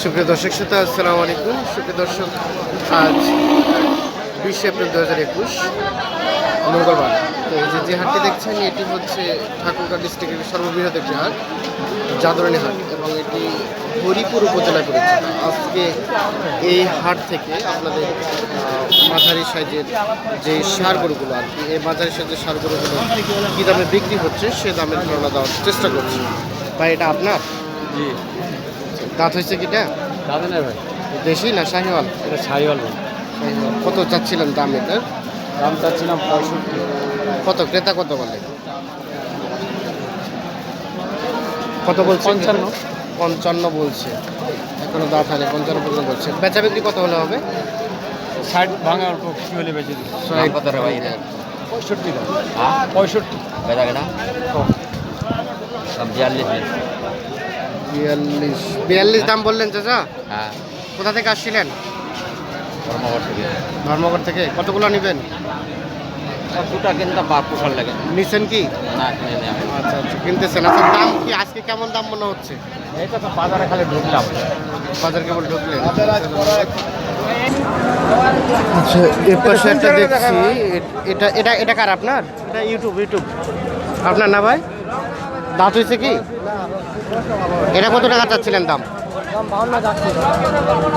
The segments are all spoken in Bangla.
সুপ্রিয় দর্শক শ্রোতা, আসসালামু আলাইকুম। সুপ্রিয় দর্শক, আজ বিশে এপ্রিল দু হাজার একুশ, মঙ্গলবার। তো এই যে যে হাটটি দেখছেন, এটি হচ্ছে ঠাকুরগাঁ ডিস্ট্রিক্টের সর্ববৃহৎ একটি হাট, জাদরানি হাট, এবং এটি হরিপুর উপজেলায় পড়েছে আজকে এই হাট থেকে আপনাদের মাঝারি সাইজের যে সার গরুগুলো আর কি, এই মাঝারি সাইজের সার গরুগুলো কী দামে বিক্রি হচ্ছে, সে দামের ধারণা দেওয়ার চেষ্টা করছি। ভাই এটা আপনার? জি। দাঁত হয়েছে কিটা দাদা না ভাই। দেশি না শাহিওয়াল? এটা ছাইওয়াল ভাই। শাহিওয়াল। কত চাচ্ছিলেন দাম এটার দাম চাচ্ছিলাম পঁয়ষট্টি। কত? ক্রেতা কত বলে? কত বলছে? পঞ্চান্ন। পঞ্চান্ন বলছে। এখনও দাঁত হারে পঞ্চান্ন পর্যন্ত বলছে। বেচা বিক্রি কত হলে হবে? ষাট ভাঙা অল্প কি হলে বেঁচে দিই ভাই? পঁয়ষট্টি হ্যাঁ? পঁয়ষট্টি। বেচা কেনা? বিয়াল্লিশ বিয়াল্লিশ। বিয়াল্লিশ দাম বললেন চাচা? হ্যাঁ। কোথা থেকে আসছিলেন? ধর্মঘট থেকে। ধর্মঘট থেকে। কতগুলো নেবেন? আর দুটা কিন্তু বাপ পোষার লাগে। নিছেন কি? না আচ্ছা আচ্ছা কিনতেছেন। আচ্ছা দাম কি আজকে কেমন দাম মনে হচ্ছে? এইটা তো বাজারে খালি ঢুকলাম। বাজার কেবল ঢুকলেন। আচ্ছা এ পাশে একটা দেখছি। এটা এটা এটা কার আপনার? এটা ইউটিউব ইউটিউব। আপনার না ভাই? দাঁত হয়েছে কি? এটা কত টাকা চাচ্ছিলেন দাম?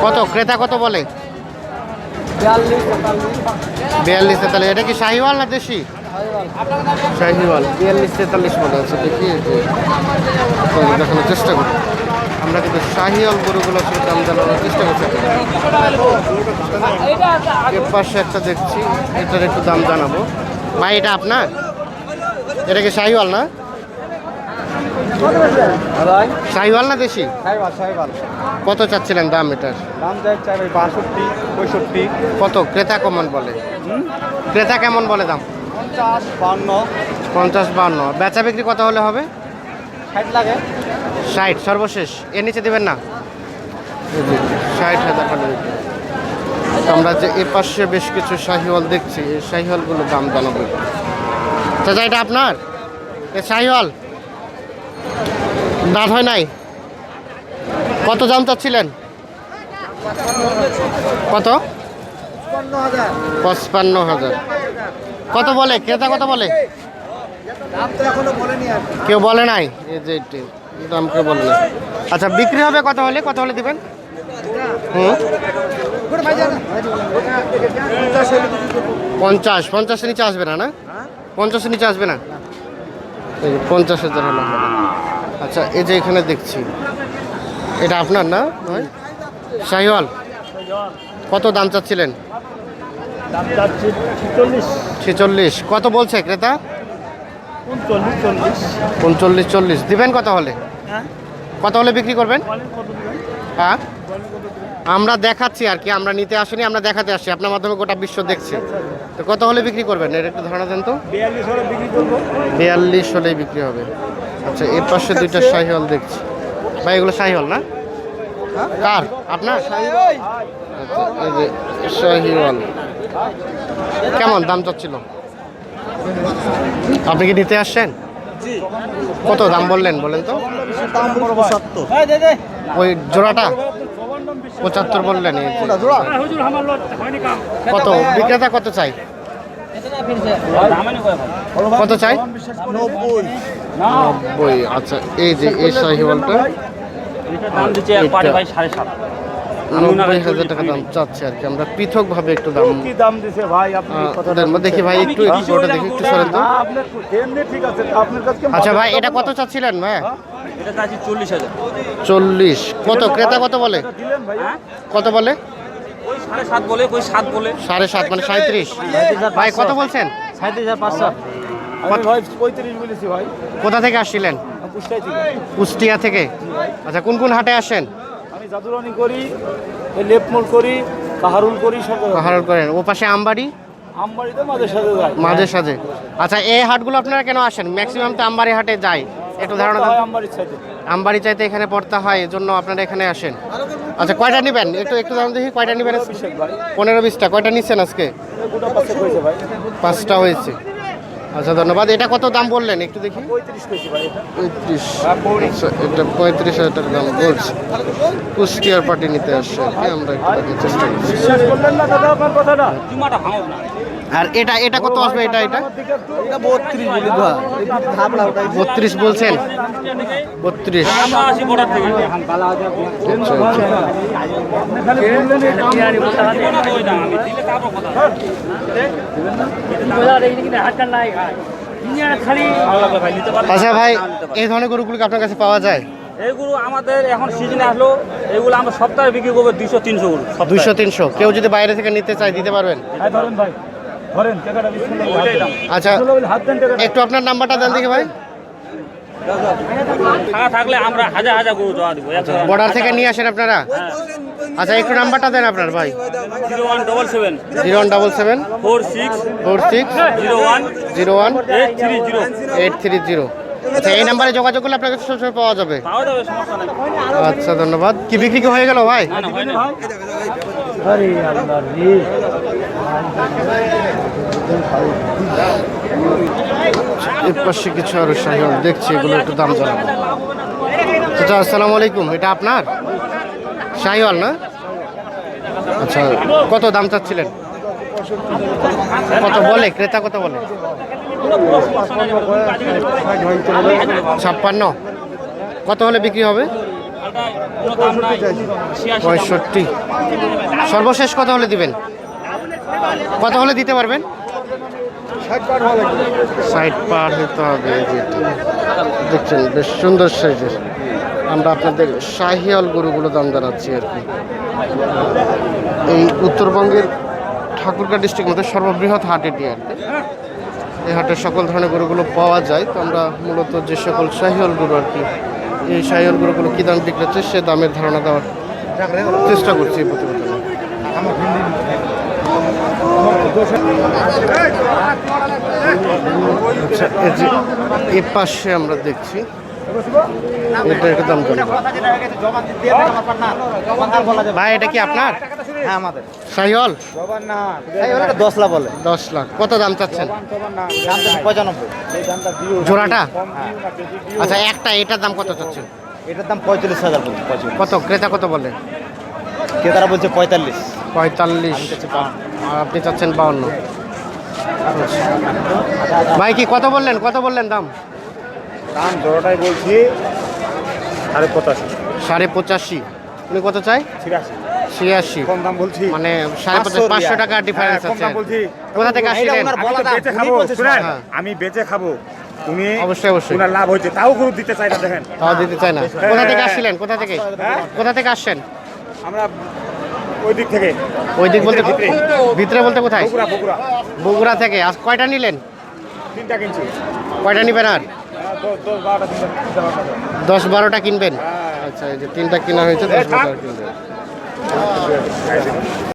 কত? ক্রেতা কত বলে? বিয়াল্লিশ তেতাল্লিশ। এটা কি শাহিওয়াল না দেশি? শাহিওয়াল। বিয়াল্লিশ তেতাল্লিশ মনে আছে। দেখি দেখানোর চেষ্টা করি। আমরা কিন্তু শাহিওয়াল গরুগুলো আসলে দাম জানানোর চেষ্টা করছি। এর পাশে একটা দেখছি। এটার একটু দাম জানাব। ভাই এটা আপনার? এটা কি শাহিওয়াল না? শাহিওয়াল না দেশি? কত চাচ্ছিলেন দাম এটার? দাম বাষট্টি পঁয়ষট্টি। কত? ক্রেতা কেমন বলে? ক্রেতা কেমন বলে দাম? পঞ্চাশ বান্ন। পঞ্চাশ বান্ন। বেচা বিক্রি কত হলে হবে? ষাট লাগে। ষাট সর্বশেষ। এর নিচে দেবেন না? ষাট হাজার টাকা আমরা যে এ পাশে বেশ কিছু শাহিওয়াল দেখছি এই শাহিওয়ালগুলো দাম জানাব। চাচা এটা আপনার? এ শাহিওয়াল দাঁত হয় নাই? কত দাম চাচ্ছিলেন? কত? পঁচপান্ন হাজার। কত বলে? ক্রেতা কত বলে? কেউ বলে নাই? এই যে দাম কেউ বলে না আচ্ছা বিক্রি হবে কত হলে? কত হলে দিবেন? হুম? পঞ্চাশ। পঞ্চাশের নিচে আসবে না না? পঞ্চাশের নিচে আসবে না? পঞ্চাশ হাজার হলো। আচ্ছা এই যে এখানে দেখছি। এটা আপনার না? শাহিওয়াল। কত দাম চাচ্ছিলেন? ছিচল্লিশ। কত বলছে ক্রেতা? উনচল্লিশ চল্লিশ। দিবেন কত হলে? হ্যাঁ? কত হলে বিক্রি করবেন? হ্যাঁ? আমরা দেখাচ্ছি আর কি আমরা নিতে আসিনি আমরা দেখাতে আসছি। আপনার মাধ্যমে গোটা বিশ্ব দেখছি। তো কত হলে বিক্রি করবেন? এর একটু ধারণা দেন তো। বিয়াল্লিশ হলে বিক্রি হলেই বিক্রি হবে। আচ্ছা এর পাশে দুইটা শাহিওয়াল দেখছি। ভাই এগুলো শাহিওয়াল না? কার? আপনার? আচ্ছা এই যে শাহিওয়াল। কেমন দাম চাচ্ছিল? আপনি কি নিতে আসছেন? কত দাম বললেন বলেন তো? হ্যাঁ ওই জোড়াটা? পঁচাত্তর বললেন। এই যে। হুজুর আমার লট হয়নি কাম। কত? বিক্রেতা কত চাই? কত চাই? নব্বই। আচ্ছা এই যে এই শাহিওয়ালটা? নব্বই হাজার টাকা দাম চাচ্ছে আর কি। আমরা পৃথকভাবে একটু দাম দিছে ভাই? দেখি ভাই একটু একটু ওটা দেখি একটু সরেন তো। না, আপনার এমনি ঠিক আছে আপনার কাছে আচ্ছা ভাই এটা কত চাচ্ছিলেন ভাই? চল্লিশ হাজার। চল্লিশ। কত ক্রেতা কত বলে? কত বলে? সাড়ে সাত বলে সাত বলে। সাড়ে সাত মানে সাঁত্রিশ? ভাই কত বলছেন? সাঁত্রিশ হাজার পাঁচশো। পঁয়ত্রিশ বলেছি ভাই। কোথা থেকে আসছিলেন? কুষ্টিয়া থেকে। আচ্ছা কোন কোন হাটে আসেন? আমি জাদুরানি করি লেপমোল করি কাহারুল করি সব পাহাড় করেন। ও পাশে আমবাড়ি? আমবাড়িতে মাঝে সাঝে আচ্ছা এই হাটগুলো আপনারা কেন আসেন? ম্যাক্সিমাম তো আমবাড়ি হাটে যায় একটু ধারণা আমবাড়ির সাথে আমবাড়ি চাইতে এখানে পড়তে হয় এজন্য আপনারা এখানে আসেন। আচ্ছা কয়টা নেবেন? একটু একটু দাম দেখি কয়টা নেবেন পনেরো বিশটা কয়টা নিচ্ছেন আজকে? পাঁচটা হয়েছে। আচ্ছা ধন্যবাদ। এটা কত দাম বললেন? একটু দেখি। পঁয়ত্রিশ। এটা পঁয়ত্রিশ আচ্ছা এটা পঁয়ত্রিশ হাজার টাকা দাম বলছে। কুষ্টিয়ার পার্টি নিতে আসছে আমরা একটু দেখার চেষ্টা করছি। আর এটা এটা কত আসবে? এটা এটা? বত্রিশ বলছেন? বত্রিশ। আচ্ছা আচ্ছা। আচ্ছা ভাই এই ধরনের গরুগুলো আপনার কাছে পাওয়া যায়? এইগুলো আমাদের এখন সিজনে আসলো এগুলো আমরা সপ্তাহে বিক্রি করব দুইশো তিনশো দুইশো তিনশো। কেউ যদি বাইরে থেকে নিতে চায় দিতে পারবেন? ধরেন ভাই। আচ্ছা হাত দেন একটু আপনার নাম্বারটা দেন দেখি ভাই। থাকলে আমরা হাজার হাজার গরু জমা দিব বর্ডার থেকে নিয়ে আসেন আপনারা? আচ্ছা একটু নাম্বারটা দেন আপনার ভাই। Zero one double seven. Zero one double seven. Four six. Four six. Zero one. Zero one. Eight three zero. Eight three zero. আচ্ছা এই নাম্বারে যোগাযোগ করলে আপনাকে সবসময় পাওয়া যাবে। পাওয়া যাবে আচ্ছা ধন্যবাদ। কি বিক্রি কি হয়ে গেল ভাই? এর কিছু আরও শাহিওয়াল দেখছি, এগুলো একটু দাম জানাব। আচ্ছা আসসালামু আলাইকুম, এটা আপনার? শাহিওয়াল না? আচ্ছা কত দাম চাচ্ছিলেন? কত বলে? ক্রেতা কত বলে? ছাপ্পান্ন। কত হলে বিক্রি হবে? পঁয়ষট্টি। সর্বশেষ কত হলে দিবেন? কত হলে দিতে পারবেন? সাইড পার হতে হবে দেখছেন বেশ সুন্দর সাইজের। আমরা আপনাদের শাহিয়াল গরুগুলো দাম জানাচ্ছি আর কি। এই উত্তরবঙ্গের ঠাকুরগাঁ ডিস্ট্রিক্ট মধ্যে সর্ববৃহৎ হাট এটি আর কি। এই হাটে সকল ধরনের গরুগুলো পাওয়া যায়। তো আমরা মূলত যে সকল শাহিয়াল গরু আর কি এই শাহিয়াল গরুগুলো কী দাম বিক্রি হচ্ছে সে দামের ধারণা দেওয়ার চেষ্টা করছি এই প্রতিবেদনে। আচ্ছা এ পাশে আমরা দেখছি এটা একটা দাম ভাই এটা কি আপনার? হ্যাঁ আমাদের। দশ লাখ বলে। দশ লাখ। কত দাম চাচ্ছেন? পঁচানব্বই। জোড়াটা? আচ্ছা একটা এটার দাম কত চাচ্ছেন? এটার দাম পঁয়তাল্লিশ হাজার কত? ক্রেতা কত বলে? ক্রেতারা বলছে পঁয়তাল্লিশ। পঁয়তাল্লিশ। আর আপনি চাচ্ছেন বাউন্ন। ভাই কি কত বললেন? কত বললেন দাম? দাম জোড়াটাই বলছি সাড়ে পঁচাশি। সাড়ে পঁচাশি। উনি কত চাই? ছিয়াশি। ছিয়াশি। কম দাম বলছি মানে সাড়ে পঁচাশি পাঁচশো টাকা ডিফারেন্স হ্যাঁ, আছে। কোথা থেকে বেচে খাব হ্যাঁ। আমি বেচে খাব। তুমি অবশ্যই অবশ্যই। ওনার লাভ হয়েছে তাও দিতে চাই না দেখেন। তাও দিতে চায় না। কোথা থেকে আসছিলেন? কোথা থেকে? কোথা থেকে আসছেন? আমরা ওই দিক থেকে। ওই দিক বলতে ভিতরে বলতে কোথায়? বগুড়া বগুড়া। বগুড়া থেকে। আজ কয়টা নিলেন? তিনটা কিনছি। কয়টা নিবেন আর? হ্যাঁ, দশ বারোটা দশ কিনবেন? আচ্ছা এই যে তিনটা কিনা হয়েছে দশ বারোটা কিনবেন।